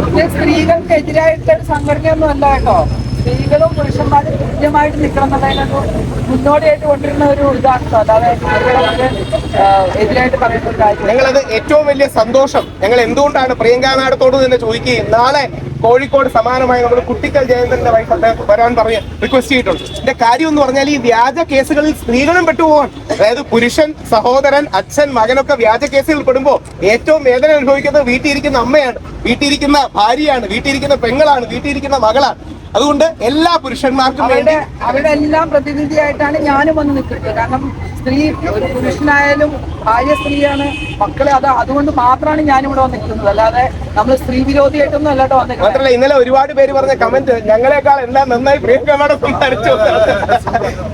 ഇത് സ്ത്രീകൾക്ക് എതിരായിട്ടുള്ള ഒരു സംഘടനയൊന്നും അല്ല കേട്ടോ. സ്ത്രീകളും പുരുഷന്മാരും തുല്യമായിട്ട് നിൽക്കണം എന്നുള്ളതിനൊരു മുന്നോടിയായിട്ട് കൊണ്ടിരുന്ന ഒരു ഇതാണ് അതായത് എതിരായിട്ട് പറയുന്ന ഞങ്ങളത് ഏറ്റവും വലിയ സന്തോഷം. ഞങ്ങൾ എന്തുകൊണ്ടാണ് പ്രിയങ്ക നാടത്തോട് തന്നെ ചോദിക്കുകയും നാളെ കോഴിക്കോട് സമാനമായി നമ്മൾ കുട്ടിക്കൽ ജയന്തന്റെ വൈഫ് അദ്ദേഹം വരാൻ പറഞ്ഞ് റിക്വസ്റ്റ് ചെയ്തിട്ടുണ്ട്. ഇതിന്റെ കാര്യം എന്ന് പറഞ്ഞാൽ ഈ വ്യാജ കേസുകളിൽ സ്ത്രീകളും പെട്ടുപോകാൻ അതായത് പുരുഷൻ സഹോദരൻ അച്ഛൻ മകനൊക്കെ വ്യാജ കേസുകളിൽ പെടുമ്പോൾ ഏറ്റവും വേദന അനുഭവിക്കുന്നത് വീട്ടിലിരിക്കുന്ന അമ്മയാണ് വീട്ടിലിരിക്കുന്ന ഭാര്യയാണ് വീട്ടിലിരിക്കുന്ന പെങ്ങളാണ് വീട്ടിലിരിക്കുന്ന മകളാണ്. അതുകൊണ്ട് എല്ലാ പുരുഷന്മാർക്കും വേണ്ടി അവരുടെ അവരുടെ എല്ലാം പ്രതിനിധിയായിട്ടാണ് ഞാനും വന്ന് നിൽക്കുന്നത്. കാരണം സ്ത്രീ ഒരു പുരുഷനായാലും ഭാര്യ സ്ത്രീയാണ് മക്കളെ അത് അതുകൊണ്ട് മാത്രമാണ് ഞാനും വന്ന് നിൽക്കുന്നത്. അല്ലാതെ നമ്മൾ സ്ത്രീ വിരോധിയായിട്ടൊന്നും അല്ലാട്ടോ വന്നിരിക്കുന്നത്. മാത്രമല്ല ഇന്നലെ ഒരുപാട് പേര് പറഞ്ഞ കമന്റ് ഞങ്ങളെക്കാൾ എല്ലാം നന്നായി പ്രിയങ്ക മാഡം സംസാരിച്ചു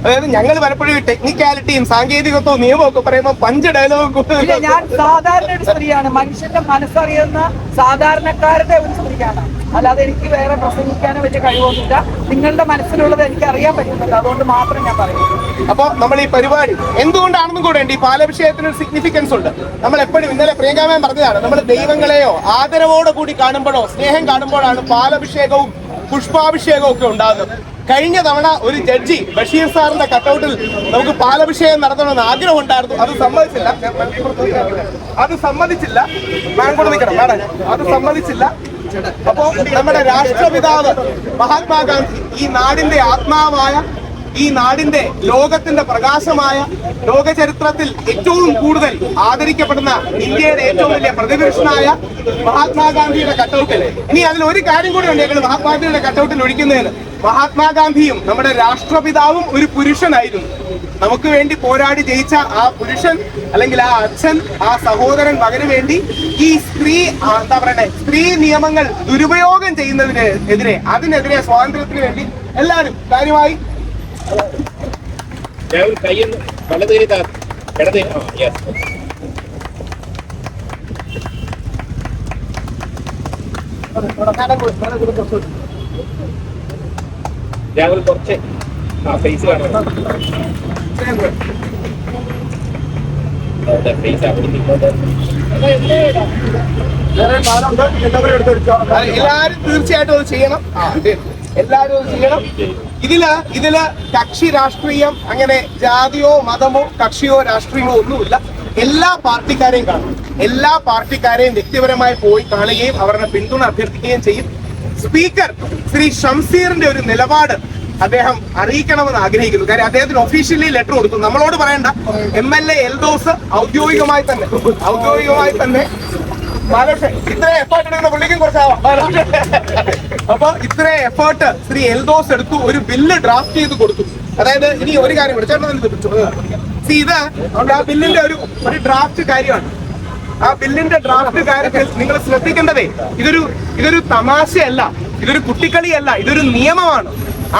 അതായത് ഞങ്ങൾ പലപ്പോഴും ടെക്നിക്കാലിറ്റിയും സാങ്കേതികത്വവും നിയമവും ഒക്കെ പറയുമ്പോൾ പഞ്ച് ഡയലോഗ് ഞാൻ സാധാരണ ഒരു സ്ത്രീയാണ്. മനുഷ്യന്റെ മനസ്സറിയുന്ന സാധാരണക്കാരുടെ ഒരു സ്ത്രീയാണ്. അല്ലാതെ എനിക്ക് വേറെ പ്രസംഗിക്കാനോ വലിയ കഴിവൊന്നുമില്ല. നിങ്ങളുടെ മനസ്സിലുള്ളത് എനിക്ക് അറിയാൻ പറ്റുന്നുണ്ട്. അതുകൊണ്ട് മാത്രം ഞാൻ പറയുന്നു. അപ്പൊ നമ്മൾ ഈ പരിപാടി എന്തുകൊണ്ടാണെന്നും കൂടെ ഉണ്ട്. ഈ പാലഭിഷേകത്തിന് ഒരു സിഗ്നിഫിക്കൻസ് ഉണ്ട്. നമ്മൾ എപ്പോഴും ഇന്നലെ പ്രിയങ്കാമൻ പറഞ്ഞതാണ് നമ്മൾ ദൈവങ്ങളെയോ ആദരവോടെ കൂടി കാണുമ്പോഴോ സ്നേഹം കാണുമ്പോഴാണ് പാലഭിഷേകവും പുഷ്പാഭിഷേകവും ഒക്കെ ഉണ്ടാകുന്നത്. കഴിഞ്ഞ തവണ ഒരു ജഡ്ജി ബഷീർ സാറിന്റെ കട്ടൗട്ടിൽ നമുക്ക് പാലഭിഷേകം നടത്തണമെന്ന് ആഗ്രഹം ഉണ്ടായിരുന്നു. അത് സമ്മതിച്ചില്ല. അത് സമ്മതിച്ചില്ല. നിൽക്കണം. മാഡം അത് സമ്മതിച്ചില്ല. അപ്പോ നമ്മുടെ രാഷ്ട്രപിതാവ് മഹാത്മാഗാന്ധി ഈ നാടിന്റെ ആത്മാവായ ഈ നാടിന്റെ ലോകത്തിന്റെ പ്രകാശമായ ലോകചരിത്രത്തിൽ ഏറ്റവും കൂടുതൽ ആദരിക്കപ്പെടുന്ന ഇന്ത്യയുടെ ഏറ്റവും വലിയ പ്രതിപുരുഷനായ മഹാത്മാഗാന്ധിയുടെ കട്ടൗട്ടിൽ. ഇനി അതിൽ ഒരു കാര്യം കൂടി ഉണ്ട് ഞങ്ങൾ മഹാത്മാഗാന്ധിയുടെ കട്ടൗട്ടിൽ ഒഴിക്കുന്നതിന്. മഹാത്മാഗാന്ധിയും നമ്മുടെ രാഷ്ട്രപിതാവും ഒരു പുരുഷനായിരുന്നു. നമുക്ക് വേണ്ടി പോരാടി ജയിച്ച ആ പുരുഷൻ അല്ലെങ്കിൽ ആ അച്ഛൻ ആ സഹോദരൻ മകന് വേണ്ടി ഈ സ്ത്രീ എന്താ പറയണേ സ്ത്രീ നിയമങ്ങൾ ദുരുപയോഗം ചെയ്യുന്നതിന് എതിരെ അതിനെതിരെ സ്വാതന്ത്ര്യത്തിന് വേണ്ടി എല്ലാവരും കാര്യമായി ഞാൻ ഒരു കൈയൊന്ന് വലത് കൈ താ ഇടത് കൈ- ആ യെസ് രാഹുൽ കുറച്ച് ആ ഫേസ് കാണാം. ഫേസ് അവിടെ നിന്നോട്ട്. എല്ലാരും തീർച്ചയായിട്ടും അത് ചെയ്യണം. അത് ചെയ്യണം. ഇതിൽ ഇതിൽ കക്ഷി രാഷ്ട്രീയം അങ്ങനെ ജാതിയോ മതമോ കക്ഷിയോ രാഷ്ട്രീയമോ ഒന്നുമില്ല. എല്ലാ പാർട്ടിക്കാരെയും കാണും. എല്ലാ പാർട്ടിക്കാരെയും വ്യക്തിപരമായി പോയി കാണുകയും അവരുടെ പിന്തുണ അഭ്യർത്ഥിക്കുകയും ചെയ്യും. സ്പീക്കർ ശ്രീ ഷംസീറിന്റെ ഒരു നിലപാട് അദ്ദേഹം അറിയിക്കണമെന്ന് ആഗ്രഹിക്കുന്നു. കാര്യം അദ്ദേഹത്തിന് ഒഫീഷ്യലി ലെറ്റർ കൊടുത്തു നമ്മളോട് പറയണ്ട. എം എൽ എ എൽദോസ് ഔദ്യോഗികമായി തന്നെ. ഔദ്യോഗികമായി തന്നെ. ബാലകൃഷ്ണൻ ഇത്രയും എഫേർട്ട് എടുക്കുന്ന പുള്ളിക്കും കുറച്ചാവാം അപ്പൊ ഇത്ര എഫേർട്ട് ശ്രീ എൽദോസ് എടുത്തു ഒരു ബില്ല് ഡ്രാഫ്റ്റ് ചെയ്ത് കൊടുത്തു. അതായത് ഇനി ഒരു കാര്യം കൂടെ ചേട്ടൻ ഇത് അതുകൊണ്ട് ആ ബില്ലിന്റെ ഒരു ഒരു ഡ്രാഫ്റ്റ് കാര്യമാണ്. ആ ബില്ലിന്റെ ഡ്രാഫ്റ്റ് കാര്യത്തിൽ നിങ്ങൾ ശ്രദ്ധിക്കേണ്ടതേ ഇതൊരു ഇതൊരു തമാശയല്ല ഇതൊരു കുട്ടിക്കളിയല്ല ഇതൊരു നിയമമാണ്.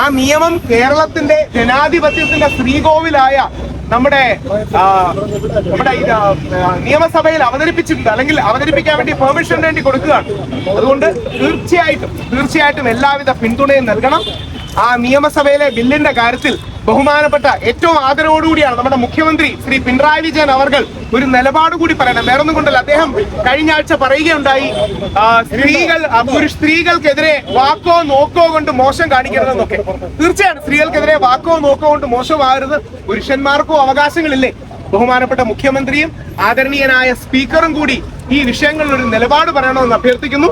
ആ നിയമം കേരളത്തിന്റെ ജനാധിപത്യത്തിന്റെ ശ്രീകോവിലായ നമ്മുടെ നമ്മുടെ ഈ, നിയമസഭയിൽ അവതരിപ്പിച്ചിട്ടുണ്ട് അല്ലെങ്കിൽ അവതരിപ്പിക്കാൻ വേണ്ടി പെർമിഷൻ വേണ്ടി കൊടുക്കുകയാണ്. അതുകൊണ്ട് തീർച്ചയായിട്ടും തീർച്ചയായിട്ടും എല്ലാവിധ പിന്തുണയും നൽകണം. ആ നിയമസഭയിലെ ബില്ലിന്റെ കാര്യത്തിൽ ബഹുമാനപ്പെട്ട ഏറ്റവും ആദരവോടുകൂടിയാണ് നമ്മുടെ മുഖ്യമന്ത്രി ശ്രീ പിണറായി വിജയൻ അവർ ഒരു നിലപാട് കൂടി പറയണം. വേറൊന്നും കൊണ്ടല്ല. അദ്ദേഹം കഴിഞ്ഞ ആഴ്ച പറയുകയുണ്ടായി സ്ത്രീകൾ ഒരു സ്ത്രീകൾക്കെതിരെ വാക്കോ നോക്കോ കൊണ്ട് മോശം കാണിക്കരുതെന്നൊക്കെ. തീർച്ചയായും സ്ത്രീകൾക്കെതിരെ വാക്കോ നോക്കോ കൊണ്ട് മോശമാകരുത്. പുരുഷന്മാർക്കോ അവകാശങ്ങളില്ലേ. ബഹുമാനപ്പെട്ട മുഖ്യമന്ത്രിയും ആദരണീയനായ സ്പീക്കറും കൂടി ഈ വിഷയങ്ങളിൽ ഒരു നിലപാട് പറയണമെന്ന് അഭ്യർത്ഥിക്കുന്നു.